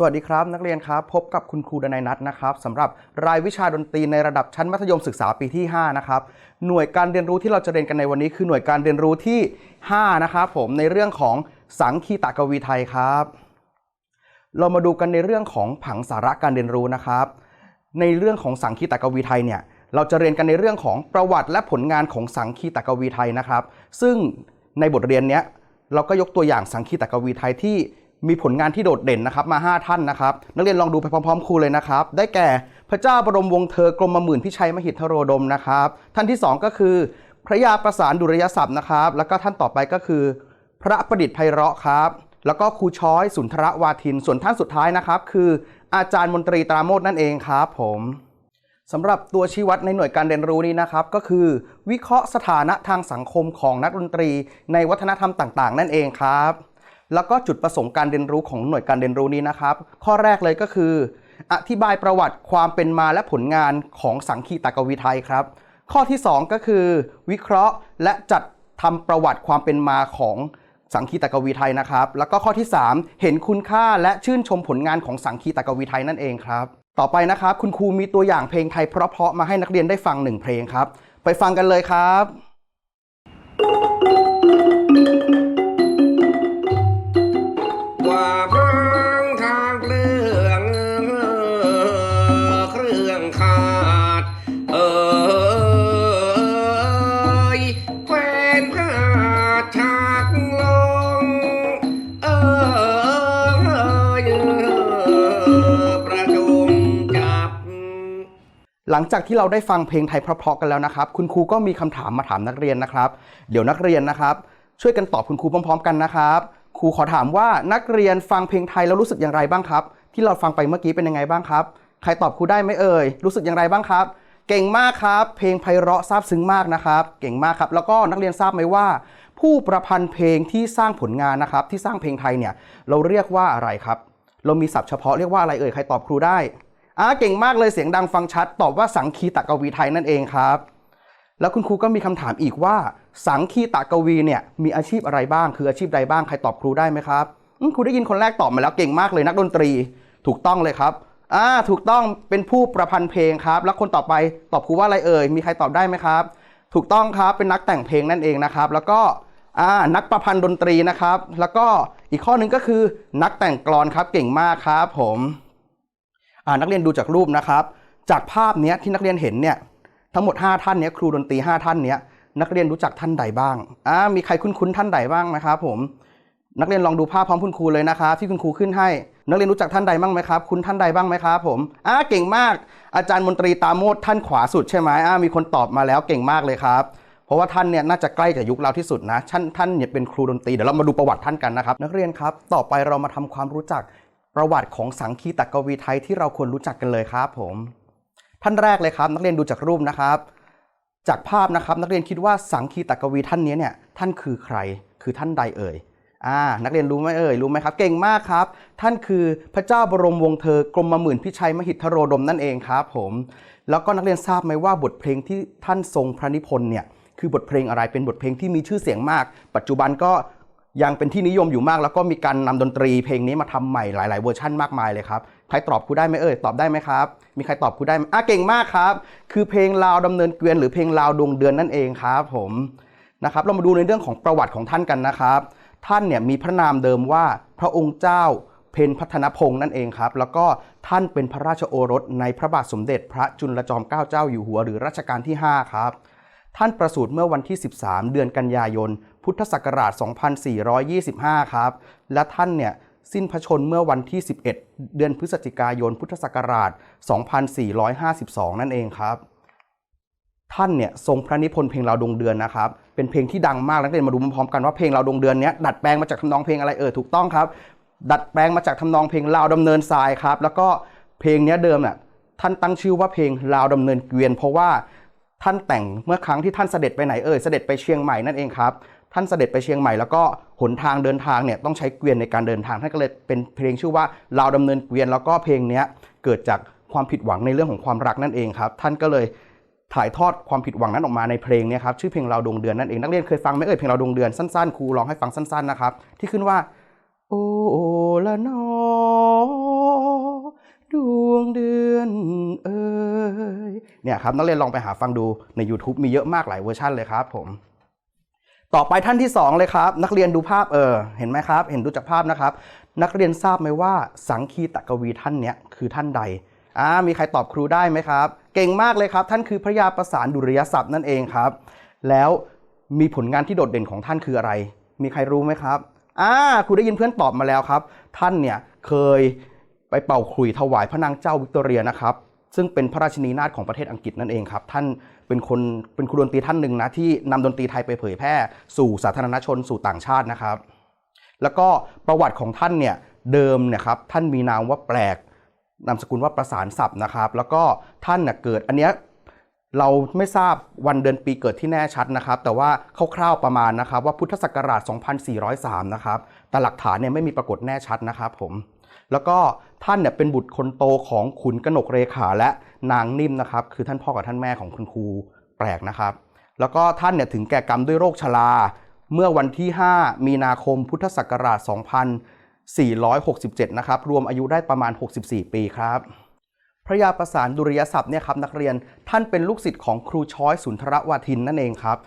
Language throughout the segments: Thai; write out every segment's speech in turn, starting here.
สวัสดีครับ นักเรียนครับ พบกับคุณครูดนัยนัทนะครับสำหรับรายวิชาดนตรีในระดับชั้นมัธยมศึกษาปีที่ 5 นะครับ หน่วยการเรียนรู้ที่เราจะเรียนกันในวันนี้ คือหน่วยการเรียนรู้ที่ 5 นะครับผมในเรื่องของสังคีตกวีไทยครับ เรามาดูกันในเรื่องของผังสาระการเรียนรู้นะครับ ในเรื่องของสังคีตกวีไทยเนี่ยเราจะเรียนกันในเรื่องของประวัติและผลงานของสังคีตกวีไทยนะครับ ซึ่งในบทเรียนเนี้ยเราก็ยกตัวอย่างสังคีตกวีไทยที่ มีผลงานที่โดดเด่นนะครับมา 5 ท่านนะครับ นักเรียนลองดูไปพร้อมๆครูเลยนะครับ ได้แก่พระเจ้าบรมวงศ์เธอกรมหมื่นพิชัยมหิทธโรดมนะครับ ท่านที่ 2 ก็คือ พระยาประสานดุริยศัพท์นะครับ แล้วก็ท่านต่อไปก็คือ พระประดิษฐ์ไพเราะครับ แล้วก็ครูช้อยสุนทรวาทิน ส่วนท่านสุดท้ายนะครับ คืออาจารย์มนตรีตราโมดนั่นเองครับผมสำหรับตัวชี้วัดในหน่วยการเรียนรู้นี้นะครับ ก็คือ วิเคราะห์สถานะทางสังคมของนักดนตรีในวัฒนธรรมต่าง ๆ นั่นเองครับ แล้วก็จุดประสงค์การเรียนรู้ของหน่วยการเรียนรู้นี้นะครับ ข้อแรกเลยก็คือ อธิบายประวัติความเป็นมาและผลงานของสังคีตกวีไทยครับ ข้อที่ 2 ก็คือ วิเคราะห์และจัดทำประวัติความเป็นมาของสังคีตกวีไทยนะครับ แล้วก็ข้อที่ 3 เห็นคุณค่าและชื่นชมผลงานของสังคีตกวีไทยนั่นเองครับ ต่อไปนะครับ คุณครูมีตัวอย่างเพลงไทยเพราะๆมาให้นักเรียนได้ฟังหนึ่งเพลงครับ ไปฟังกันเลยครับ ว่าพังทางเรื่องเครื่องขาด เอยแควนพาดฉากลงเอยประชุมจับ หลังจากที่เราได้ฟังเพลงไทยเพราะๆกันแล้วนะครับ คุณครูก็มีคำถามมาถามนักเรียนนะครับ เดี๋ยวนักเรียนนะครับ ช่วยกันตอบคุณครูพร้อม ๆ กันนะครับ ครูขอถามว่านักเรียนฟังเพลงไทยแล้วรู้สึกอย่างไรบ้างครับ ที่เราฟังไปเมื่อกี้เป็นยังไงบ้างครับ ใครตอบครูได้ไหมเอ่ยรู้สึกอย่างไรบ้างครับ เก่งมากครับ เพลงไพเราะซาบซึ้งมากนะครับ เก่งมากครับ แล้วก็นักเรียนทราบไหมว่า ผู้ประพันธ์เพลงที่สร้างผลงานนะครับ ที่สร้างเพลงไทยเนี่ยเราเรียกว่าอะไรครับ เรามีศัพท์เฉพาะเรียกว่าอะไรเอ่ยใครตอบครูได้อ่าเก่งมากเลยเสียงดังฟังชัด ตอบว่าสังคีตกวีไทยนั่นเองครับ แล้วคุณครูก็มีคำถามอีกว่า สังคีตกวีเนี่ยมีอาชีพอะไรบ้าง คืออาชีพใดบ้างใครตอบครูได้ไหมครับครูได้ยินคนแรกตอบมาแล้วเก่งมากเลยนักดนตรีถูกต้องเลยครับอ่าถูกต้องเป็นผู้ประพันธ์เพลงครับ แล้วคนต่อไปตอบครูว่าอะไรเอ่ยมีใครตอบได้ไหมครับ ถูกต้องครับเป็นนักแต่งเพลงนั่นเองนะครับ แล้วก็อ่านักประพันธ์ดนตรีนะครับ แล้วก็อีกข้อหนึ่งก็คือนักแต่งกลอนครับเก่งมากครับผมอ่านักเรียนดูจากรูปนะครับ จากภาพเนี้ยที่นักเรียนเห็นเนี่ยทั้งหมด 5 ท่านเนี้ยครูดนตรี 5 ท่านเนี้ย นักเรียนรู้จักท่านใดบ้างอ่ามีใครคุ้นๆท่านใดบ้างนะครับผมนักเรียนลองดูภาพพร้อมคุณครูเลยนะครับที่คุณครูขึ้นให้ นักเรียนรู้จักท่านใดบ้างไหมครับคุณท่านใดบ้างไหมครับผมอ่าเก่งมาก อาจารย์มนตรีตาโมดท่านขวาสุดใช่ไหมอ่ามีคนตอบมาแล้วเก่งมากเลยครับเพราะว่าท่านเนี่ยน่าจะใกล้กับยุคเราที่สุดนะท่านท่านเนี่ยเป็นครูดนตรีเดี๋ยวเรามาดูประวัติท่านกันนะครับ นักเรียนครับ ต่อไปเรามาทำความรู้จักประวัติของสังคีตกวีไทยที่เราควรรู้จักกันเลยครับผม ท่านแรกเลยครับ นักเรียนดูจากรูปนะครับ จากภาพนะครับนักเรียนคิดว่าสังคีตกวีท่านนี้เนี่ยท่านคือใครคือท่านใดเอ่ยอ่านักเรียนรู้ไหมเอ่ยรู้ไหมครับ เก่งมากครับ ท่านคือพระเจ้าบรมวงศ์เธอกรมหมื่นพิชัยมหิทธโรดมนั่นเองครับผมแล้วก็นักเรียนทราบไหมว่าบทเพลงที่ท่านทรงพระนิพนธ์เนี่ยคือบทเพลงอะไรเป็นบทเพลงที่มีชื่อเสียงมาก ปัจจุบันก็ยังเป็นที่นิยมอยู่มาก แล้วก็มีการนำดนตรีเพลงนี้มาทำใหม่หลาย ๆ เวอร์ชั่นมากมายเลยครับ ใครตอบครูได้ไหมเอ่ยตอบได้ไหมครับ มีใครตอบครูได้ไหมอะเก่งมากครับ คือเพลงลาวดำเนินเกวียนหรือเพลงลาวดวงเดือนนั่นเองครับผมนะครับ เรามาดูในเรื่องของประวัติของท่านกันนะครับ ท่านเนี่ยมีพระนามเดิมว่าพระองค์เจ้าเพนพัฒนพงศ์นั่นเองครับ แล้วก็ท่านเป็นพระราชโอรสในพระบาทสมเด็จ พระจุลจอมเกล้าเจ้าอยู่หัวหรือรัชกาลที่ 5 ครับ ท่านประสูติเมื่อวันที่ 13 เดือนกันยายน พุทธศักราช 2425 ครับ และท่านเนี่ย สิ้นพระชนเมื่อวันที่ 11 เดือนพฤศจิกายนพุทธศักราช 2452 นั่นเองครับ ท่านเนี่ยทรงพระนิพนธ์เพลงเราวดวงเดือนนะครับ เป็นเพลงที่ดังมากนักเรียนมาดูพร้อมๆกันว่าเพลงเราวดวงเดือนเนี้ยดัดแปลงมาจากทำนองเพลงอะไรเออถูกต้องครับ ดัดแปลงมาจากทำนองเพลงลาวดำเนินทรายครับ แล้วก็เพลงเนี้ยเดิมน่ะท่านตั้งชื่อว่าเพลงลาวดำเนินเกวียน เพราะว่าท่านแต่งเมื่อครั้งที่ท่านเสด็จไปไหนเอ่ยเสด็จไปเชียงใหม่นั่นเองครับ ท่านเสด็จไปเชียงใหม่แล้วก็หนทางเดินทางเนี่ยต้องใช้เกวียนในการเดินทางท่านก็เลยเป็นเพลงชื่อว่าลาวดำเนินเกวียนแล้วก็เพลงนี้เกิดจากความผิดหวังในเรื่องของความรักนั่นเองครับท่านก็เลยถ่ายทอดความผิดหวังนั้นออกมาในเพลงนี้ครับชื่อเพลงเราดวงเดือนนั่นเองนักเรียนเคยฟังไหมเอ่ยเพลงเราดวงเดือนสั้นๆครูร้องให้ฟังสั้นๆนะครับที่ขึ้นว่าโอ้ละนอดวงเดือนเอ่ยเนี่ยครับนักเรียนลองไปหาฟังดูใน YouTube มีเยอะมากหลายเวอร์ชันเลยครับผม ต่อไปท่านที่สองเลยครับ นักเรียนดูภาพเออเห็นไหมครับ เห็นดูจากภาพนะครับ นักเรียนทราบไหมว่า สังคีตกวีท่านเนี้ยคือท่านใดอ่ามีใครตอบครูได้ไหมครับ เก่งมากเลยครับ ท่านคือพระยาประสานดุริยศัพท์นั่นเองครับ แล้วมีผลงานที่โดดเด่นของท่านคืออะไร มีใครรู้ไหมครับอ่าครูได้ยินเพื่อนตอบมาแล้วครับ ท่านเนี่ยเคยไปเป่าขลุ่ยถวายพระนางเจ้าวิกตอเรียนะครับ ซึ่งเป็นพระราชินีนาถของประเทศอังกฤษนั่นเองครับ ท่าน เป็นคนเป็นครูดนตรีท่านหนึ่งนะที่นำดนตรีไทยไปเผยแพร่ สู่สาธารณชนสู่ต่างชาตินะครับ แล้วก็ประวัติของท่านเนี่ยเดิมเนี่ยครับท่านมีนามว่าแปลกนามสกุลว่าประสานศัพท์นะครับ แล้วก็ท่านเน่ยเกิดอันเนี้ยเราไม่ทราบวันเดือนปีเกิดที่แน่ชัดนะครับ แต่ว่าคร่าวๆประมาณนะครับ ว่าพุทธศักราช 2403 นะครับแต่หลักฐานเนี่ยไม่มีปรากฏแน่ชัดนะครับผม แล้วก็ท่านเนี่ยเป็นบุตรคนโตของขุนกนกเรขาและนางนิ่มนะครับ คือท่านพ่อกับท่านแม่ของคุณครูแปลกนะครับ แล้วก็ท่านเนี่ยถึงแก่กรรมด้วยโรคชราเมื่อวันที่ 5 มีนาคมพุทธศักราช 2467 นะครับ รวมอายุได้ประมาณ 64 ปีครับ พระยาประสานดุริยศัพท์เนี่ยครับนักเรียนท่านเป็นลูกศิษย์ของครูช้อยสุนทรวาทินนั่นเองครับ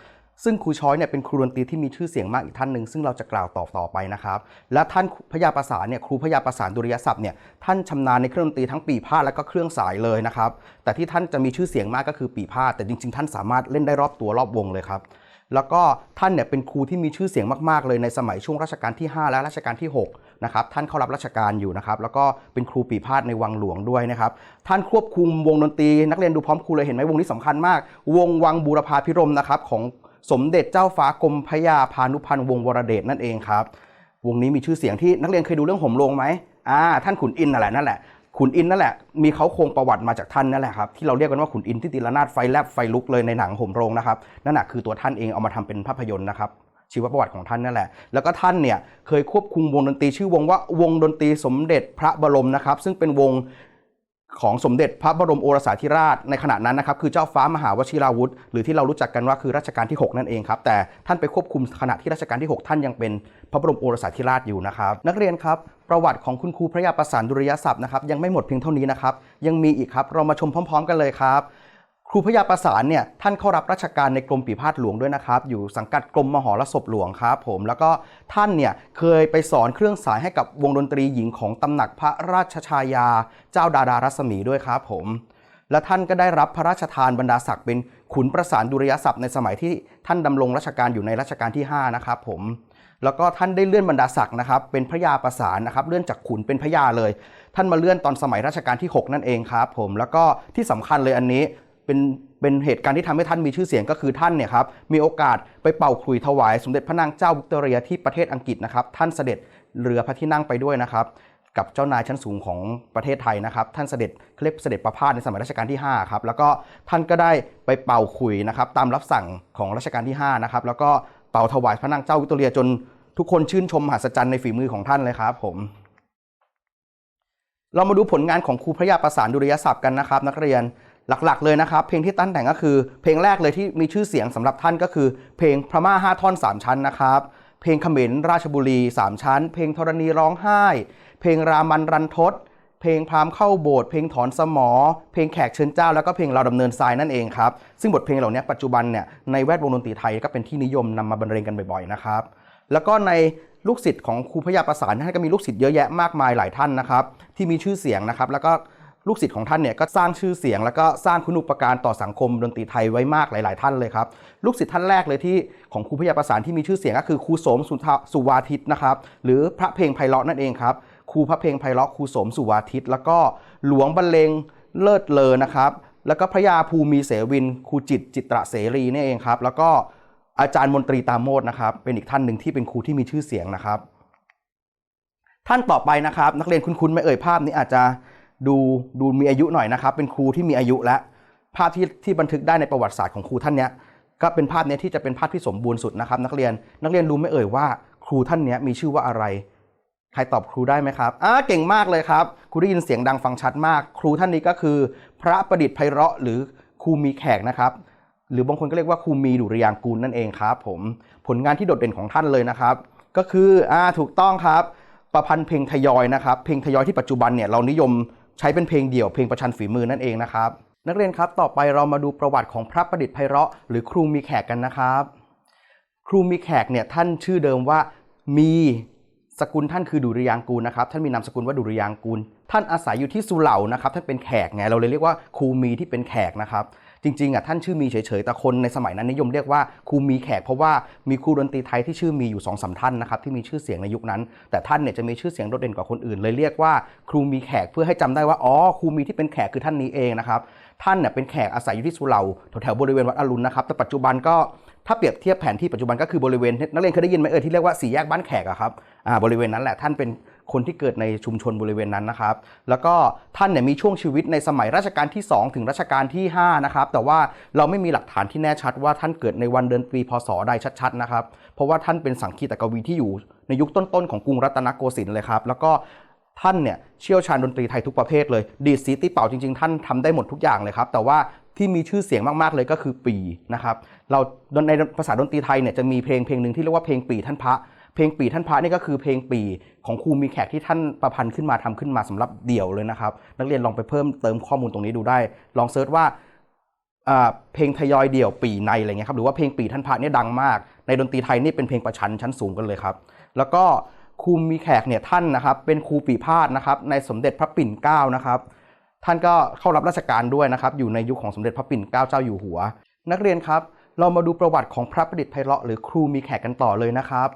ซึ่งครูช้อยเนี่ยเป็นครูดนตรีที่มีชื่อเสียงมากอีกท่านหนึ่งซึ่งเราจะกล่าวต่อต่อไปนะครับ และท่านพยาประสานเนี่ยครูพยาประสานดุริยศัพท์เนี่ยท่านชำนาญในเครื่องดนตรีทั้งปีพาดและก็เครื่องสายเลยนะครับ แต่ที่ท่านจะมีชื่อเสียงมากก็คือปีพาดแต่จริง ๆ ท่านสามารถเล่นได้รอบตัวรอบวงเลยครับแล้วก็ท่านเนี่ยเป็นครูที่มีชื่อเสียงมากๆเลยในสมัยช่วงรัชกาลที่ 5 และรัชกาลที่6นะครับท่านเข้ารับราชการอยู่นะครับแล้วก็เป็นครูปีพาดในวังหลวงด้วยนะครับท่านควบคุมวงดนตรี นักเรียนดูพร้อมครูเลยเห็นไหมวงนี้สำคัญมาก วงวังบูรพาพิรมนะครับของ สมเด็จเจ้าฟ้ากรมพยาพานุพันธ์วงวรเดชนั่นเองครับ วงนี้มีชื่อเสียงที่นักเรียนเคยดูเรื่องห่มโรงไหมอ่าท่านขุนอินนั่นแหละนั่นแหละขุนอินนั่นแหละมีเขาโครงประวัติมาจากท่านนั่นแหละครับที่เราเรียกกันว่าขุนอินที่ตีละนาดไฟแลบไฟลุกเลยในหนังห่มโรงนะครับนั่นแหะคือตัวท่านเองเอามาทำเป็นภาพยนตร์นะครับชีวประวัติของท่านนั่นแหละ แล้วก็ท่านเนี่ยเคยควบคุมวงดนตรีชื่อวงว่าวงดนตรีสมเด็จพระบรมนะครับ ซึ่งเป็นวง ของสมเด็จพระบรมโอรสาธิราชในขณะนั้นนะครับคือเจ้าฟ้ามหาวชิราวุธ หรือที่เรารู้จักกันว่าคือรัชกาลที่ 6 นั่นเองครับ แต่ท่านไปควบคุมขณะที่รัชกาลที่ 6 ท่านยังเป็นพระบรมโอรสาธิราชอยู่นะครับนักเรียนครับประวัติของคุณครูพระยาประสานดุริยศัพท์นะครับยังไม่หมดเพียงเท่านี้นะครับยังมีอีกครับเรามาชมพร้อม ๆ กันเลยครับ ครูพยาประสานเนี่ยท่านเข้ารับราชการในกรมปีพาดหลวงด้วยนะครับ อยู่สังกัดกรมมหรสพหลวงครับผมแล้วก็ท่านเนี่ยเคยไปสอนเครื่องสายให้กับวงดนตรีหญิงของตำหนักพระราชชายา เจ้าดาดารัศมีด้วยครับผม และท่านก็ได้รับพระราชทานบรรดาศักดิ์เป็นขุนประสานดุริยศัพท์ในสมัยที่ท่านดำรงราชการอยู่ในรัชกาลที่ 5 นะครับผมแล้วก็ท่านได้เลื่อนบรรดาศักดิ์นะครับเป็นพระยาประสานนะครับเลื่อนจากขุนเป็นพระยาเลย ท่านมาเลื่อนตอนสมัยรัชกาลที่ 6 นั่นเองครับผมแล้วก็ที่สำคัญเลยอันนี้ เป็นเป็นเหตุการณ์ที่ทำให้ท่านมีชื่อเสียงก็คือท่านเนี่ยครับมีโอกาสไปเป่าขลุ่ยถวายสมเด็จพระนางเจ้าวิกตอเรียที่ประเทศอังกฤษนะครับท่านเสด็จเรือพระที่นั่งไปด้วยนะครับกับเจ้านายชั้นสูงของประเทศไทยนะครับ ท่านเสด็จเขาเรียกเสด็จประพาสในสมัยรัชกาลที่5ครับแล้วก็ท่านก็ได้ไปเป่าขลุ่ยนะครับตามรับสั่งของรัชกาลที่5นะครับแล้วก็เป่าถวายพระนางเจ้าวิกตอเรียจนทุกคนชื่นชมมหัศจรรย์ในฝีมือของท่านเลยครับผมเรามาดูผลงานของครูพระยาประสานดุริยศัพท์กันนะครับ นักเรียน หลักๆเลยนะครับ เพลงที่ตั้นแต่งก็คือ เพลงแรกเลยที่มีชื่อเสียงสำหรับท่านก็คือ เพลงพระม่าห้าท่อนสามชั้นนะครับ เพลงเขมรราชบุรีสามชั้น เพลงธรณีร้องไห้ เพลงรามันรันทด เพลงพราหมณ์เข้าโบสถ์เพลงถอนสมอ เพลงแขกเชิญเจ้า แล้วก็เพลงเราดำเนินทรายนั่นเองครับ ซึ่งบทเพลงเหล่านี้ปัจจุบันเนี่ยในแวดวงดนตรีไทยก็เป็นที่นิยมนำมาบรรเลงกันบ่อยๆนะครับแล้วก็ในลูกศิษย์ของครูพยาประสานท่านก็มีลูกศิษย์เยอะแยะมากมายหลายท่านนะครับที่มีชื่อเสียงนะครับแล้วก็ ลูกศิษย์ของท่านเนี่ยก็สร้างชื่อเสียง แล้วก็สร้างคุณูปการต่อสังคมดนตรีไทยไว้มากหลาย ๆ ท่านเลยครับ ลูกศิษย์ท่านแรกเลยที่ของครูพยาประสานที่มีชื่อเสียงก็คือครูสมสุวาทิตนะครับ หรือพระเพลงไพเราะนั่นเองครับ ครูพระเพลงไพเราะครูสมสุวาทิต แล้วก็หลวงบรรเลงเลิศเลอนะครับแล้วก็พระยาภูมิเสวินครูจิตจิตระเสรีนี่เองครับ แล้วก็อาจารย์มนตรีตามโมดนะครับ เป็นอีกท่านหนึ่งที่เป็นครูที่มีชื่อเสียงนะครับ ท่านต่อไปนะครับ นักเรียนคุ้นๆไหม่เอ่ยภาพนี้อาจจะ ดูดูมีอายุหน่อยนะครับ เป็นครูที่มีอายุและภาพที่ที่บันทึกได้ในประวัติศาสตร์ของครูท่านเนี้ยก็เป็นภาพเนี้ยที่จะเป็นภาพที่สมบูรณ์สุดนะครับ นักเรียนนักเรียนรู้ไหม่เอ่ยว่า ครูท่านเนี้ยมีชื่อว่าอะไร ใครตอบครูได้ไหมครับอ่าเก่งมากเลยครับครูได้ยินเสียงดังฟังชัดมาก ครูท่านนี้ก็คือ พระประดิษฐ์ไพเราะหรือครูมีแขกนะครับหรือบางคนก็เรียกว่าครูมีดุริยางกูลนั่นเองครับผมผลงานที่โดดเด่นของท่านเลยนะครับ ก็คืออ่าถูกต้องครับ ประพันธ์เพลงทยอยนะครับ เพลงทยอยที่ปัจจุบันเนี่ยเรานิยม ใช้เป็นเพลงเดี่ยวเพลงประชันฝีมือนั่นเองนะครับ นักเรียนครับต่อไปเรามาดูประวัติของพระประดิษฐ์ไพเราะ หรือครูมีแขกกันนะครับ ครูมีแขกเนี่ยท่านชื่อเดิมว่ามีสกุลท่านคือดุริยางกูลนะครับท่านมีนามสกุลว่าดุริยางกูล ท่านอาศัยอยู่ที่สุเหร่านะครับท่านเป็นแขกไงเราเลยเรียกว่าครูมีที่เป็นแขกนะครับ จริงๆอะท่านชื่อมีเฉยๆ แต่คนในสมัยนั้นนิยมเรียกว่าครูมีแขกเพราะว่ามีครูดนตรีไทยที่ชื่อมีอยู่สองสามท่านนะครับที่มีชื่อเสียงในยุคนั้น แต่ท่านเนี่ยจะมีชื่อเสียงโดดเด่นกว่าคนอื่น เลยเรียกว่าครูมีแขกเพื่อให้จำได้ว่าอ๋อครูมีที่เป็นแขกคือท่านนี้เองนะครับท่านเนี่ยเป็นแขกอาศัยอยู่ที่สุเหร่าแถวๆบริเวณวัดอรุณนะครับแต่ปัจจุบันก็ถ้าเปรียบเทียบแผนที่ปัจจุบันก็คือบริเวณนักเรียนเคยได้ยินไหมเออที่เรียกว่าสี่แยกบ้านแขกอะครับอ่าบริเวณนั้นแหละท่านเป็น คนที่เกิดในชุมชนบริเวณนั้นนะครับ แล้วก็ท่านเนี่ยมีช่วงชีวิตในสมัยรัชกาลที่ 2 ถึงรัชกาลที่5นะครับแต่ว่าเราไม่มีหลักฐานที่แน่ชัดว่าท่านเกิดในวันเดือนปีพศใดชัดๆนะครับเพราะว่าท่านเป็นสังคีตกวีที่อยู่ในยุคต้นๆของกรุงรัตนโกสินทร์เลยครับแล้วก็ท่านเนี่ยเชี่ยวชาญดนตรีไทยทุกประเภทเลย ดีดสีตีเป่าจริงๆ ท่านทำได้หมดทุกอย่างเลยครับ แต่ว่าที่มีชื่อเสียงมากๆเลยก็คือปีนะครับ เราในภาษาดนตรีไทยเนี่ยจะมีเพลงเพลงหนึ่งที่เรียกว่าเพลงปีท่านพระ เพลงปีท่านพระนี่ก็คือเพลงปีของครูมีแขกที่ท่านประพันธ์ขึ้นมาทำขึ้นมาสำหรับเดี่ยวเลยนะครับ นักเรียนลองไปเพิ่มเติมข้อมูลตรงนี้ดูได้ ลองเซิร์ชว่าเพลงทยอยเดี่ยวปีในอะไรเงี้ยครับหรือว่าเพลงปีท่านพระเนี่ยดังมาก ในดนตรีไทยนี่เป็นเพลงประชันชั้นสูงกันเลยครับ แล้วก็ครูมีแขกเนี่ยท่านนะครับ เป็นครูปีพาดนะครับในสมเด็จพระปิ่นเกล้านะครับ ท่านก็เข้ารับราชการด้วยนะครับ อยู่ในยุคของสมเด็จพระปิ่นเกล้าเจ้าอยู่หัว นักเรียนครับ เรามาดูประวัติของพระประดิษฐ์ไพเราะหรือครูมีแขกกันต่อเลยนะครับ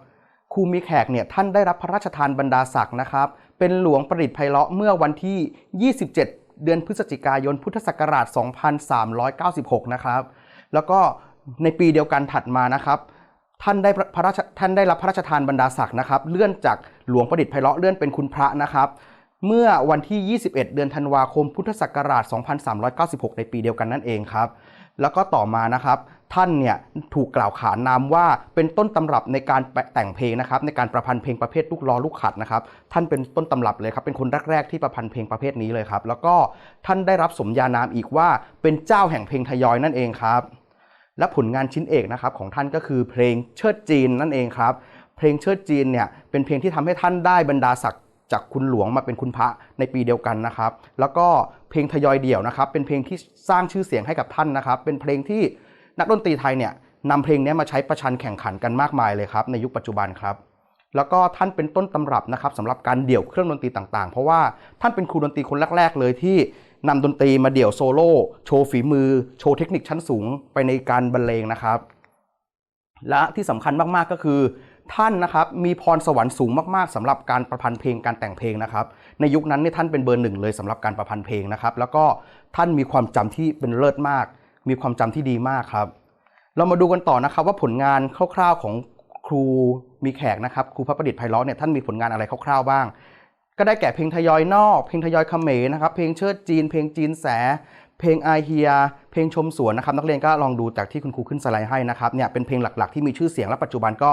ครูมีแขกเนี่ยท่านได้รับพระราชทานบรรดาศักดิ์นะครับ เป็นหลวงประดิษฐ์ไพเราะเมื่อวันที่ 27 เดือนพฤศจิกายนพุทธศักราช 2396 นะครับ แล้วก็ในปีเดียวกันถัดมานะครับ ท่านได้พระราชท่านได้รับพระราชทานบรรดาศักดิ์นะครับ เลื่อนจากหลวงประดิษฐ์ไพเราะเลื่อนเป็นคุณพระนะครับเมื่อวันที่ 21 เดือนธันวาคม พุทธศักราช 2396 ในปีเดียวกันนั่นเองครับ แล้วก็ต่อมานะครับ ท่านเนี่ยถูกกล่าวขานนามว่าเป็นต้นตำรับในการแต่งเพลงนะครับในการประพันธ์เพลงประเภทลูกล้อลูกขัดนะครับท่านเป็นต้นตำรับเลยครับเป็นคนแรกๆที่ประพันธ์เพลงประเภทนี้เลยครับแล้วก็ท่านได้รับสมญานามอีกว่าเป็นเจ้าแห่งเพลงทยอยนั่นเองครับและผลงานชิ้นเอกนะครับของท่านก็คือเพลงเชิดจีนนั่นเองครับเพลงเชิดจีนเนี่ยเป็นเพลงที่ทำให้ท่านได้บรรดาศักดิ์จากคุณหลวงมาเป็นคุณพระในปีเดียวกันนะครับ แล้วก็เพลงทยอยเดี่ยวนะครับ เป็นเพลงที่สร้างชื่อเสียงให้กับท่านนะครับ เป็นเพลงที่ นักดนตรีไทยเนี่ยนำเพลงนี้มาใช้ประชันแข่งขันกันมากมายเลยครับในยุคปัจจุบันครับ แล้วก็ท่านเป็นต้นตำรับนะครับสำหรับการเดี่ยวเครื่องดนตรีต่างๆ เพราะว่าท่านเป็นครูดนตรีคนแรกๆเลยที่นำดนตรีมาเดี่ยวโซโล่โชว์ฝีมือ โชว์เทคนิคชั้นสูงไปในการบรรเลงนะครับ และที่สำคัญมากๆก็คือ ท่านนะครับมีพรสวรรค์สูงมากๆสำหรับการประพันธ์เพลงการแต่งเพลงนะครับ ในยุคนั้นเนี่ยท่านเป็นเบอร์หนึ่งเลยสำหรับการประพันธ์เพลงนะครับ แล้วก็ท่านมีความจำที่เป็นเลิศมาก มีความจำที่ดีมากครับ เรามาดูกันต่อนะครับว่าผลงานคร่าวๆของครูมีแขกนะครับครูพระประดิษฐ์ไพเราะเนี่ยท่านมีผลงานอะไรคร่าวๆบ้าง ก็ได้แก่เพลงทยอยนอก เพลงทยอยเขมรนะครับ เพลงเชิดจีน เพลงจีนแส เพลงไอเฮีย เพลงชมสวนนะครับ นักเรียนก็ลองดูจากที่คุณครูขึ้นสไลด์ให้นะครับเนี่ยเป็นเพลงหลักๆที่มีชื่อเสียงและปัจจุบันก็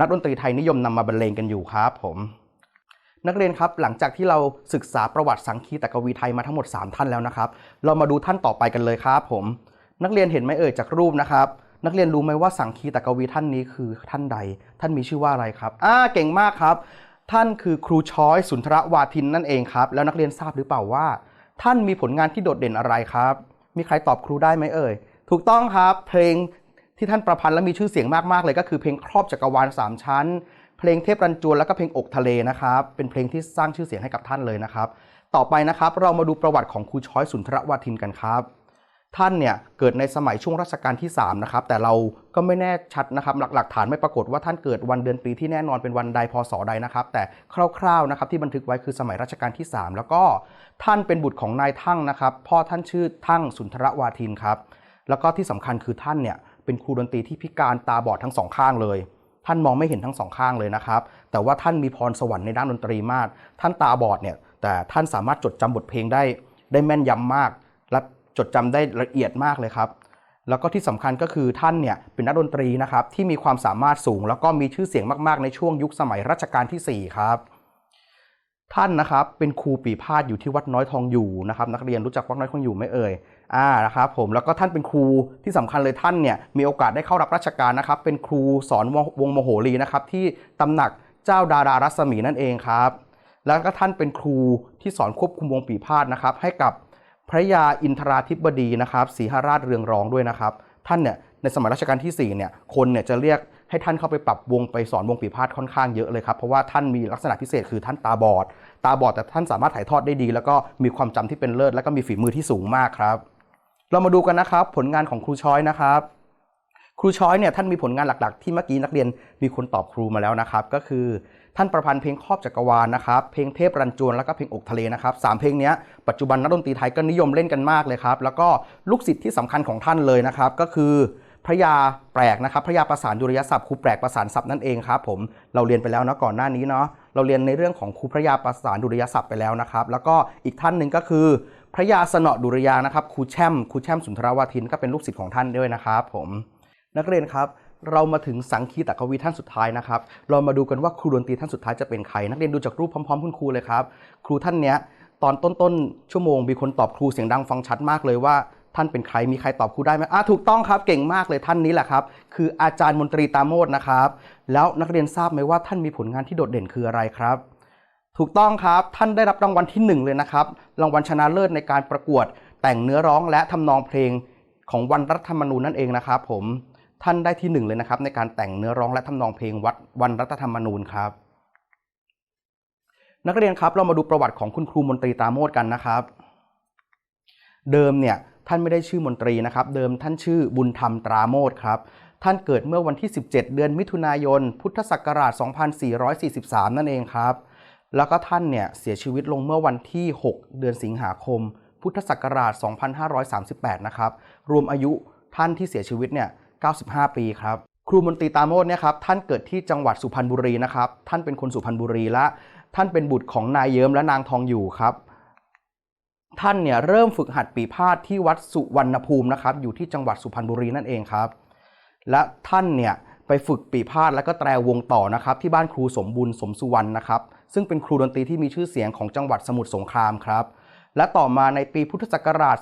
นักดนตรีไทยนิยมนำมาบรรเลงกันอยู่ครับผมนักเรียนครับหลังจากที่เราศึกษาประวัติสังคีตกวีไทยมาทั้งหมด 3 ท่านแล้วนะครับ เรามาดูท่านต่อไปกันเลยครับผม นักเรียนเห็นไหมเอ่ยจากรูปนะครับ นักเรียนรู้ไหมว่าสังคีตกวีท่านนี้คือท่านใด ท่านมีชื่อว่าอะไรครับอ่าเก่งมากครับ ท่านคือครูช้อยสุนทรวาทินนั่นเองครับ แล้วนักเรียนทราบหรือเปล่าว่า ท่านมีผลงานที่โดดเด่นอะไรครับ มีใครตอบครูได้ไหมเอ่ย ถูกต้องครับ เพลงที่ท่านประพันธ์และมีชื่อเสียงมากๆเลยก็คือเพลงครอบจักรวาลสามชั้น เพลงเทพรันจวนแล้วก็เพลงอกทะเลนะครับ เป็นเพลงที่สร้างชื่อเสียงให้กับท่านเลยนะครับ ต่อไปนะครับเรามาดูประวัติของครูช้อยสุนทรวาทินกันครับ ท่านเนี่ยเกิดในสมัยช่วงรัชกาลที่3นะครับแต่เราก็ไม่แน่ชัดนะครับหลักหลักฐานไม่ปรากฏว่าท่านเกิดวันเดือนปีที่แน่นอนเป็นวันใดพศใดนะครับ แต่คร่าวๆนะครับที่บันทึกไว้คือสมัยรัชกาลที่ 3 แล้วก็ท่านเป็นบุตรของนายทั่งนะครับพ่อท่านชื่อทั่งสุนทรวาทินครับแล้วก็ที่สำคัญคือท่านเนี่ยเป็นครูดนตรีที่พิการตาบอดทั้งสองข้างเลย ท่านมองไม่เห็นทั้งสองข้างเลยนะครับแต่ว่าท่านมีพรสวรรค์ในด้านดนตรีมาก ท่านตาบอดเนี่ยแต่ท่านสามารถจดจำบทเพลงได้ได้แม่นยำมากและ จดจำได้ละเอียดมากเลยครับ แล้วก็ที่สำคัญก็คือท่านเนี่ยเป็นนักดนตรีนะครับที่มีความสามารถสูง แล้วก็มีชื่อเสียงมากๆ ในช่วงยุคสมัยรัชกาลที่ 4 ครับ ท่านนะครับเป็นครูปีพาดอยู่ที่วัดน้อยทองอยู่นะครับนักเรียนรู้จักวัดน้อยทองอยู่ไหมเอ่ยอ่านะครับผมแล้วก็ท่านเป็นครูที่สำคัญเลยท่านเนี่ยมีโอกาสได้เข้ารับราชการนะครับ เป็นครูสอนวงโมโหรีนะครับที่ตำหนักเจ้าดารารัศมีนั่นเองครับ แล้วก็ท่านเป็นครูที่สอนควบคุมวงปีพาดนะครับ ให้กับ พระยาอินทราธิบดีนะครับศรีหราชเรืองรองด้วยนะครับ ท่านเนี่ยในสมัยรัชกาลที่4เนี่ยคนเนี่ยจะเรียกให้ท่านเข้าไปปรับวงไปสอนวงปีพาดค่อนข้างเยอะเลยครับ เพราะว่าท่านมีลักษณะพิเศษคือท่านตาบอด ตาบอดแต่ท่านสามารถถ่ายทอดได้ดี แล้วก็มีความจำที่เป็นเลิศ แล้วก็มีฝีมือที่สูงมากครับ เรามาดูกันนะครับผลงานของครูช้อยนะครับครูช้อยเนี่ยท่านมีผลงานหลักๆ ที่เมื่อกี้นักเรียนมีคนตอบครูมาแล้วนะครับ ก็คือ ท่านประพันธ์เพลงครอบจักรวาลนะครับ เพลงเทพรันจวนแล้วก็เพลงอกทะเลนะครับสามเพลงนี้ปัจจุบันนักดนตรีไทยก็นิยมเล่นกันมากเลยครับ แล้วก็ลูกศิษย์ที่สำคัญของท่านเลยนะครับ ก็คือพระยาแปลกนะครับพระยาประสานดุริยศัพท์ครูแปลกประสานศัพท์นั่นเองครับผมเราเรียนไปแล้วนะก่อนหน้านี้เนาะเราเรียนในเรื่องของครูพระยาประสานดุริยศัพท์ไปแล้วนะครับ แล้วก็อีกท่านหนึ่งก็คือ พระยาสนอดุริยางนะครับครูแช่มครูแช่มสุนทรวาทินก็เป็นลูกศิษย์ของท่านด้วยนะครับผมนักเรียนครับ เรามาถึงสังคีตกวีท่านสุดท้ายนะครับ เรามาดูกันว่าครูดนตรีท่านสุดท้ายจะเป็นใคร นักเรียนดูจากรูปพร้อมๆ คุณครูเลยครับ ครูท่านเนี้ยตอนต้นๆชั่วโมงมีคนตอบครูเสียงดังฟังชัดมากเลยว่าท่านเป็นใครมีใครตอบครูได้ไหมอะถูกต้องครับเก่งมากเลยท่านนี้แหละครับ คืออาจารย์มนตรีตาโมดนะครับ แล้วนักเรียนทราบไหมว่าท่านมีผลงานที่โดดเด่นคืออะไรครับ ถูกต้องครับท่านได้รับรางวัลที่หนึ่งเลยนะครับ รางวัลชนะเลิศในการประกวดแต่งเนื้อร้องและทำนองเพลงของวันรัฐธรรมนูญนั่นเองนะครับผม ท่านได้ที่หนึ่งเลยนะครับในการแต่งเนื้อร้องและทำนองเพลงวัดวันรัฐธรรมนูญครับ นักเรียนครับเรามาดูประวัติของคุณครูมนตรีตาโมดกันนะครับ เดิมเนี่ยท่านไม่ได้ชื่อมนตรีนะครับ เดิมท่านชื่อบุญธรรมตราโมดครับท่านเกิดเมื่อวันที่ 17 เดือนมิถุนายน พุทธศักราช 2443 นั่นเองครับ แล้วก็ท่านเนี่ยเสียชีวิตลงเมื่อวันที่ 6 เดือนสิงหาคม พุทธศักราช 2538 นะครับ รวมอายุท่านที่เสียชีวิตเนี่ย 95 ปีครับครูมนตรีตาโมดเนี่ยครับท่านเกิดที่จังหวัดสุพรรณบุรีนะครับท่านเป็นคนสุพรรณบุรีและท่านเป็นบุตรของนายเยิ้มและนางทองอยู่ครับ ท่านเนี่ยเริ่มฝึกหัดปีพาดที่วัดสุวรรณภูมินะครับอยู่ที่จังหวัดสุพรรณบุรีนั่นเองครับ และท่านเนี่ยไปฝึกปีพาดแล้วก็แตรวงต่อนะครับที่บ้านครูสมบุญสมสุวรรณนะครับ ซึ่งเป็นครูดนตรีที่มีชื่อเสียงของจังหวัดสมุทรสงครามครับและต่อมาในปีพุทธศักราช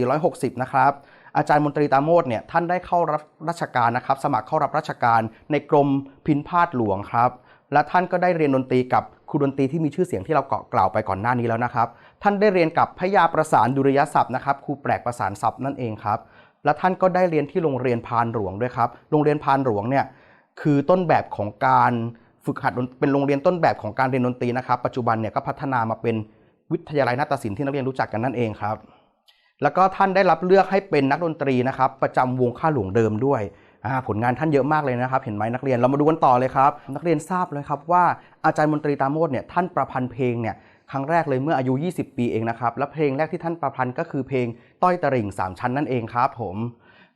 2460 นะครับ อาจารย์มนตรีตาโมดเนี่ยท่านได้เข้ารับราชการนะครับ สมัครเข้ารับราชการในกรมพินพาดหลวงครับ และท่านก็ได้เรียนดนตรีกับครูดนตรีที่มีชื่อเสียงที่เราเกาะกล่าวไปก่อนหน้านี้แล้วนะครับ ท่านได้เรียนกับพยาประสานดุริยศัพท์นะครับครูแปลกประสานศัพท์นั่นเองครับ และท่านก็ได้เรียนที่โรงเรียนพานหลวงด้วยครับ โรงเรียนพานหลวงเนี่ยคือต้นแบบของการฝึกหัดเป็นโรงเรียนต้นแบบของการเรียนดนตรีนะครับ ปัจจุบันเนี่ยก็พัฒนามาเป็นวิทยาลัยนาฏศิลป์ที่นักเรียนรู้จักกันนั่นเองครับ แล้วก็ท่านได้รับเลือกให้เป็นนักดนตรีนะครับ ประจำวงข้าหลวงเดิมด้วยผลงานท่านเยอะมากเลยนะครับ เห็นไหมนักเรียนเรามาดูกันต่อเลยครับ นักเรียนทราบเลยครับว่าอาจารย์มนตรีตาโมดเนี่ยท่านประพันธ์เพลงเนี่ยครั้งแรกเลยเมื่ออายุ 20 ปีเองนะครับ และเพลงแรกที่ท่านประพันธ์ก็คือเพลงต้อยตริ่งสามชั้นนั่นเองครับผม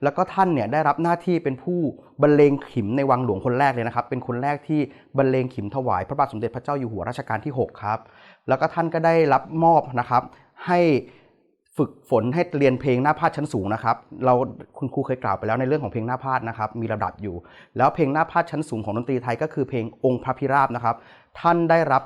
แล้วก็ท่านเนี่ยได้รับหน้าที่เป็นผู้บรรเลงขิมในวังหลวงคนแรกเลยนะครับ เป็นคนแรกที่บรรเลงขิมถวาย พระบาทสมเด็จพระเจ้าอยู่หัวรัชกาลที่ 6 ครับ แล้วก็ท่านก็ได้รับมอบนะครับให้ ฝึกฝนให้เรียนเพลงหน้าพาดชั้นสูงนะครับ เราคุณครูเคยกล่าวไปแล้วในเรื่องของเพลงหน้าพาดนะครับ มีระดับอยู่ แล้วเพลงหน้าพาดชั้นสูงของดนตรีไทยก็คือเพลงองค์พระพิราบนะครับ ท่านได้รับ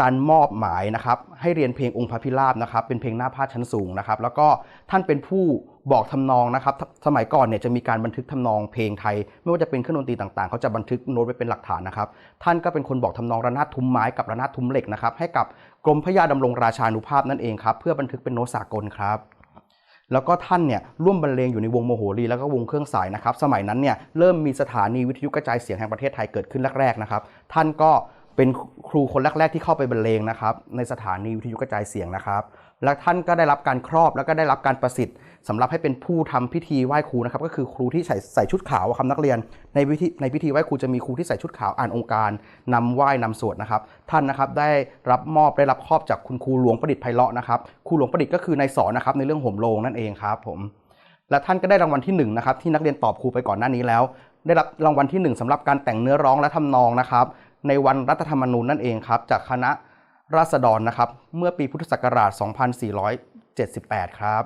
การมอบหมายนะครับให้เรียนเพลงองค์พระพิราบนะครับเป็นเพลงหน้าพาดชั้นสูงนะครับ แล้วก็ท่านเป็นผู้บอกทำนองนะครับ สมัยก่อนเนี่ยจะมีการบันทึกทำนองเพลงไทย ไม่ว่าจะเป็นเครื่องดนตรีต่างๆ เขาจะบันทึกโน้ตไว้เป็นหลักฐานนะครับ ท่านก็เป็นคนบอกทำนองระนาดทุ้มไม้กับระนาดทุ้มเหล็กนะครับให้กับกรมพระยาดำรงราชานุภาพนั่นเองครับเพื่อบันทึกเป็นโน้ตสากลครับแล้วก็ท่านเนี่ยร่วมบรรเลงอยู่ในวงโมโหรีแล้วก็วงเครื่องสายนะครับ สมัยนั้นเนี่ยเริ่มมีสถานีวิทยุกระจายเสียงแห่งประเทศไทยเกิดขึ้นแรกๆนะครับ ท่านก็ เป็นครูคนแรกๆที่เข้าไปบรรเลงนะครับ ในสถานีวิทยุกระจายเสียงนะครับ และท่านก็ได้รับการครอบแล้วก็ได้รับการประสิทธิ์สำหรับให้เป็นผู้ทำพิธีไหว้ครูนะครับ ก็คือครูที่ใส่ใส่ชุดขาวครับนักเรียนในพิธีในพิธีไหว้ครูจะมีครูที่ใส่ชุดขาวอ่านองค์การนำไหว้นำสวดนะครับ ท่านนะครับได้รับมอบได้รับครอบจากคุณครูหลวงประดิษฐ์ไพเราะนะครับครูหลวงประดิษฐ์ก็คือนายสอนนะครับในเรื่องโหมโรงนั่นเองครับ ผม และท่านก็ได้รางวัลที่1นะครับที่นักเรียนตอบครูไปก่อนหน้านี้แล้ว ได้รับรางวัลที่ 1สำหรับการแต่งเนื้อร้องและทำนองนะครับ ในวันรัฐธรรมนูญนั่นเองครับ จากคณะราษฎรนะครับ เมื่อปีพุทธศักราช 2478 ครับ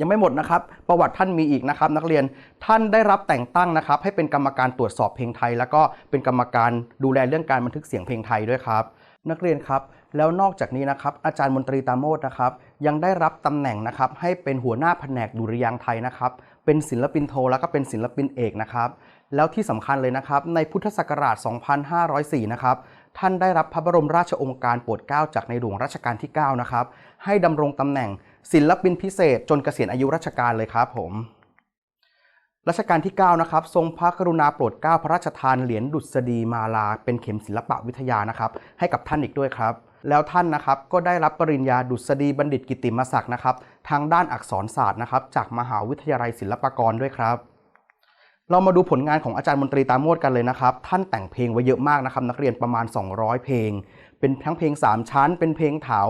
ยังไม่หมดนะครับ ประวัติท่านมีอีกนะครับ นักเรียนท่านได้รับแต่งตั้งนะครับ ให้เป็นกรรมการตรวจสอบเพลงไทย แล้วก็เป็นกรรมการดูแลเรื่องการบันทึกเสียงเพลงไทยด้วยครับ นักเรียนครับแล้วนอกจากนี้นะครับอาจารย์มนตรีตาโมดนะครับยังได้รับตำแหน่งนะครับให้เป็นหัวหน้าแผนกดุริยางไทยนะครับเป็นศิลปินโทแล้วก็เป็นศิลปินเอกนะครับ แล้วที่สำคัญเลยนะครับ ในพุทธศักราช 2504 นะครับ ท่านได้รับพระบรมราชโองการโปรดเกล้าจากในหลวงรัชกาลที่ 9 นะครับ ให้ดำรงตำแหน่งศิลปินพิเศษ จนเกษียณอายุราชการเลยครับผมรัชกาลที่ 9 นะครับ ทรงพระกรุณาโปรดเกล้าพระราชทานเหรียญดุษฎีมาลา เป็นเข็มศิลปะวิทยานะครับ ให้กับท่านอีกด้วยครับ แล้วท่านนะครับก็ได้รับปริญญาดุษฎีบัณฑิตกิตติมศักดิ์นะครับ ทางด้านอักษรศาสตร์นะครับ จากมหาวิทยาลัยศิลปากรด้วยครับ เรามาดูผลงานของอาจารย์มนตรีตามโมดกันเลยนะครับ ท่านแต่งเพลงไว้เยอะมากนะครับ นักเรียนประมาณ 200 เพลง เป็นทั้งเพลง 3 ชั้น เป็นเพลงเถา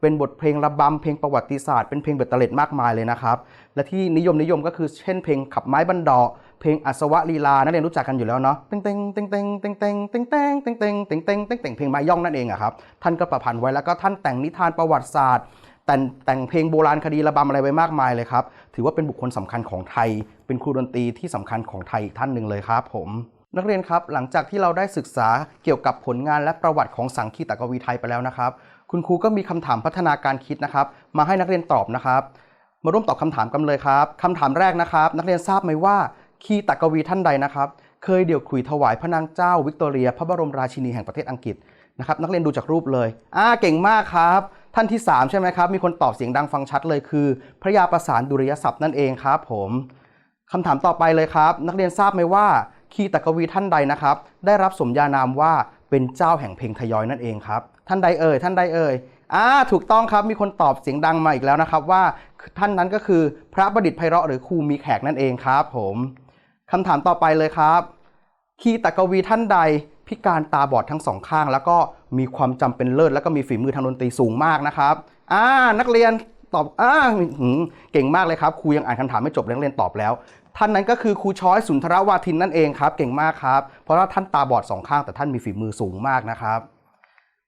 เป็นบทเพลงระบำ เพลงประวัติศาสตร์ เป็นเพลงเบตเตล็ดมากมายเลยนะครับ และที่นิยมนิยมก็คือเช่นเพลงขับไม้บันดาะเพลงอัศวลีลา นักเรียนรู้จักกันอยู่แล้วเนาะเต็งเต็งเต็งเต็งเต็งเต็งเต็งเต็งเต็งเต็งเต็งเต็งเต็งเต็งเพลงไม้ย่องนั่นเองอะครับ ท่านก็ประพันธ์ไว้แล้วก็ท่านแต่งนิทานประวัติศาสตร์ แต่งแต่งเพลงโบราณคดีระบำอะไรไว้มากมายเลยครับ ถือว่าเป็นบุคคลสำคัญของไทย เป็นครูดนตรีที่สำคัญของไทยอีกท่านหนึ่งเลยครับผมนักเรียนครับ หลังจากที่เราได้ศึกษาเกี่ยวกับผลงานและประวัติของสังคีตกวีไทยไปแล้วนะครับ คุณครูก็มีคำถามพัฒนาการคิดนะครับ มาให้นักเรียนตอบนะครับ มาร่วมตอบคำถามกันเลยครับคำถามแรกนะครับ นักเรียนทราบไหมว่าคีตกวีท่านใดนะครับ เคยเดี่ยวขุยถวายพระนางเจ้าวิกตอเรีย พระบรมราชินีแห่งประเทศอังกฤษนะครับ นักเรียนดูจากรูปเลย อ่าเก่งมากครับ ท่านที่ 3 ใช่ไหมครับ มีคนตอบเสียงดังฟังชัดเลยคือ พระยาประสานดุริยศัพท์นั่นเองครับผมคำถามต่อไปเลยครับ นักเรียนทราบไหมว่า คีตกวีท่านใดนะครับ ได้รับสมญานามว่าเป็นเจ้าแห่งเพลงทยอยนั่นเองครับ ท่านใดเอ่ยท่านใดเอ่ยอ่าถูกต้องครับมีคนตอบเสียงดังมาอีกแล้วนะครับว่าท่านนั้นก็คือพระประดิษฐ์ไพเราะหรือครูมีแขกนั่นเองครับผมคำถามต่อไปเลยครับ คีตกวีท่านใดพิการตาบอดทั้งสองข้าง แล้วก็ มีความจำเป็นเลิศแล้วก็มีฝีมือทางดนตรีสูงมากนะครับอ่านักเรียนตอบอ่าเก่งมากเลยครับครูยังอ่านคำถามไม่จบเลยนักเรียนตอบแล้ว ท่านนั้นก็คือครูช้อยสุนทรวาทินนั่นเองครับ เก่งมากครับ เพราะว่าท่านตาบอดสองข้างแต่ท่านมีฝีมือสูงมากนะครับ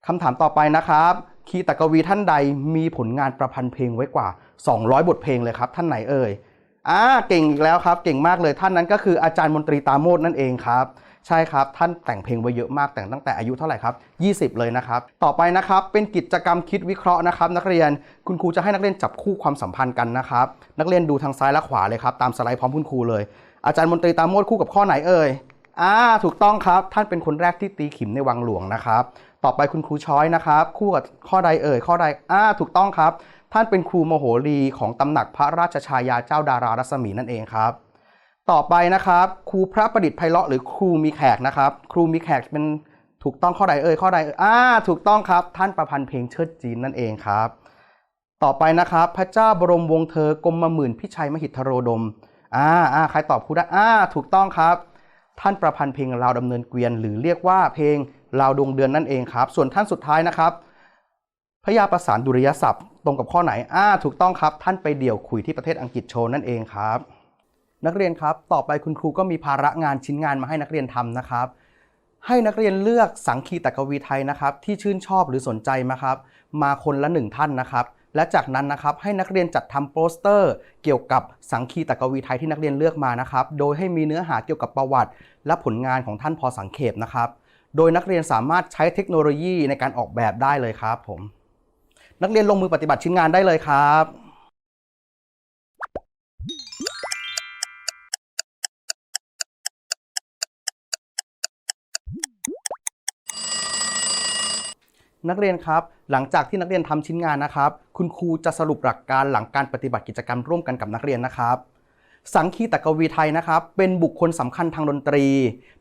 คำถามต่อไปนะครับคีตกวีท่านใดมีผลงานประพันธ์เพลงไว้กว่า 200 บทเพลงเลยครับ ท่านไหนเอ่ยอ่าเก่งอีกแล้วครับ เก่งมากเลยท่านนั้นก็คืออาจารย์มนตรีตาโมดนั่นเองครับ ใช่ครับ ท่านแต่งเพลงไว้เยอะมากแต่งตั้งแต่อายุเท่าไหร่ครับ 20 เลยนะครับ ต่อไปนะครับเป็นกิจกรรมคิดวิเคราะห์นะครับ นักเรียนคุณครูจะให้นักเรียนจับคู่ความสัมพันธ์กันนะครับ นักเรียนดูทางซ้ายและขวาเลยครับตามสไลด์พร้อมคุณครูเลย อาจารย์มนตรีตาโมดคู่กับข้อไหนเอ่ยอ่าถูกต้องครับ ท่านเป็นคนแรกที่ตีขิมในวังหลวงนะครับ ต่อไปคุณครูช้อยนะครับ คู่กับข้อใดเอ่ยข้อใดอ่าถูกต้องครับ ท่านเป็นครูโมโหรีของตำหนักพระราชชายาเจ้าดารารัศมีนั่นเองครับ ต่อไปนะครับ ครูพระประดิษฐ์ไพเราะหรือครูมีแขกนะครับ ครูมีแขกเป็นถูกต้องข้อใดเอ่ยข้อใดเอ่ยอ่าถูกต้องครับ ท่านประพันธ์เพลงเชิดจีนนั่นเองครับ ต่อไปนะครับ พระเจ้าบรมวงศ์เธอกรมหมื่นพิชัยมหิทธโรดมอ่าอ่าใครตอบครูได้อ่าถูกต้องครับ ท่านประพันธ์เพลงราวดำเนินเกวียน หรือเรียกว่าเพลงราวดวงเดือนนั่นเองครับ ส่วนท่านสุดท้ายนะครับพระยาประสานดุริยศัพท์ตรงกับข้อไหนอ่าถูกต้องครับ ท่านไปเดี่ยวคุยที่ประเทศอังกฤษโชว์นั่นเองครับ นักเรียนครับ ต่อไปคุณครูก็มีภาระงานชิ้นงานมาให้นักเรียนทำนะครับ ให้นักเรียนเลือกสังคีตกวีไทยนะครับ ที่ชื่นชอบหรือสนใจมาครับ มาคนละหนึ่งท่านนะครับ และจากนั้นนะครับให้นักเรียนจัดทำโปสเตอร์ เกี่ยวกับสังคีตกวีไทยที่นักเรียนเลือกมานะครับ โดยให้มีเนื้อหาเกี่ยวกับประวัติ และผลงานของท่านพอสังเขปนะครับ โดยนักเรียนสามารถใช้เทคโนโลยีในการออกแบบได้เลยครับผม นักเรียนลงมือปฏิบัติชิ้นงานได้เลยครับ นักเรียนครับ หลังจากที่นักเรียนทำชิ้นงานนะครับ คุณครูจะสรุปหลักการหลังการปฏิบัติกิจกรรมร่วมกันกับนักเรียนนะครับ สังคีตกวีไทยนะครับ เป็นบุคคลสำคัญทางดนตรี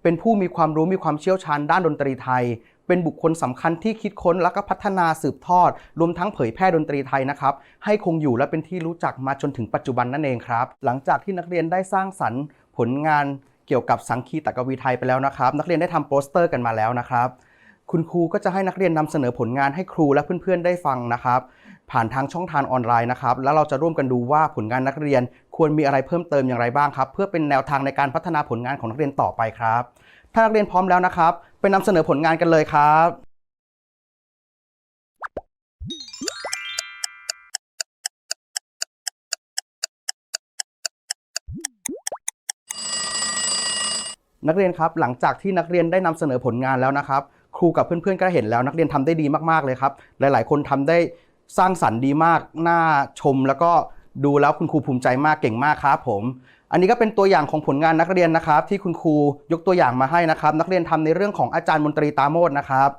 เป็นผู้มีความรู้มีความเชี่ยวชาญด้านดนตรีไทย เป็นบุคคลสำคัญที่คิดค้นและก็พัฒนาสืบทอด รวมทั้งเผยแพร่ดนตรีไทยนะครับ ให้คงอยู่และเป็นที่รู้จักมาจนถึงปัจจุบันนั่นเองครับ หลังจากที่นักเรียนได้สร้างสรรค์ผลงานเกี่ยวกับสังคีตกวีไทยไปแล้วนะครับ นักเรียนได้ทำโปสเตอร์กันมาแล้วนะครับ คุณครูก็จะให้นักเรียนนำเสนอผลงานให้ครูและเพื่อนๆได้ฟังนะครับ ผ่านทางช่องทางออนไลน์นะครับ แล้วเราจะร่วมกันดูว่าผลงานนักเรียนควรมีอะไรเพิ่มเติมอย่างไรบ้างครับ เพื่อเป็นแนวทางในการพัฒนาผลงานของนักเรียนต่อไปครับ ถ้านักเรียนพร้อมแล้วนะครับ ไปนำเสนอผลงานกันเลยครับนักเรียนครับหลังจากที่นักเรียนได้นำเสนอผลงานแล้วนะครับ รูกับเพื่อนๆก็เห็นแล้วนักเรียนทำได้ดีมากๆเลยครับ หลายๆ คนทำได้สร้างสรรค์ดีมากน่าชม แล้วก็ดูแล้วคุณครูภูมิใจมากเก่งมากครับผม อันนี้ก็เป็นตัวอย่างของผลงานนักเรียนนะครับ ที่คุณครูยกตัวอย่างมาให้นะครับ นักเรียนทำในเรื่องของอาจารย์มนตรีตาโมดนะครับ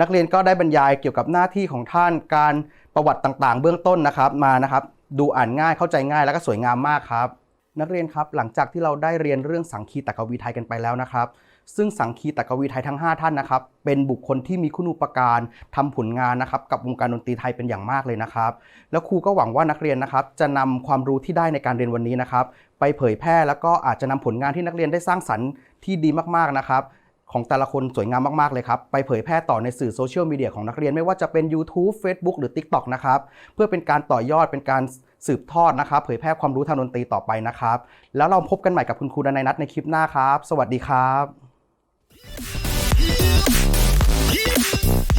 นักเรียนก็ได้บรรยายเกี่ยวกับหน้าที่ของท่านการประวัติต่างๆ เบื้องต้นนะครับมานะครับ ดูอ่านง่ายเข้าใจง่ายแล้วก็สวยงามมากครับ นักเรียนครับหลังจากที่เราได้เรียนเรื่องสังคีตกวีไทยกันไปแล้วนะครับ ซึ่งสังคีตกวีไทยทั้ง 5 ท่านนะครับ เป็นบุคคลที่มีคุณูปการทำผลงานนะครับ กับวงการดนตรีไทยเป็นอย่างมากเลยนะครับ แล้วครูก็หวังว่านักเรียนนะครับ จะนำความรู้ที่ได้ในการเรียนวันนี้นะครับ ไปเผยแพร่แล้วก็อาจจะนำผลงานที่นักเรียนได้สร้างสรรค์ที่ดีมากๆนะครับของแต่ละคนสวยงามมากๆเลยครับ ไปเผยแพร่ต่อในสื่อโซเชียลมีเดียของนักเรียนไม่ว่าจะเป็น YouTube Facebook หรือ TikTok นะครับ เพื่อเป็นการต่อยอดเป็นการสืบทอดนะครับ เผยแพร่ความรู้ทางดนตรีต่อไปนะครับ แล้วเราพบกันใหม่กับคุณครูดนัยนัทในคลิปหน้าครับ สวัสดีครับ Yeah.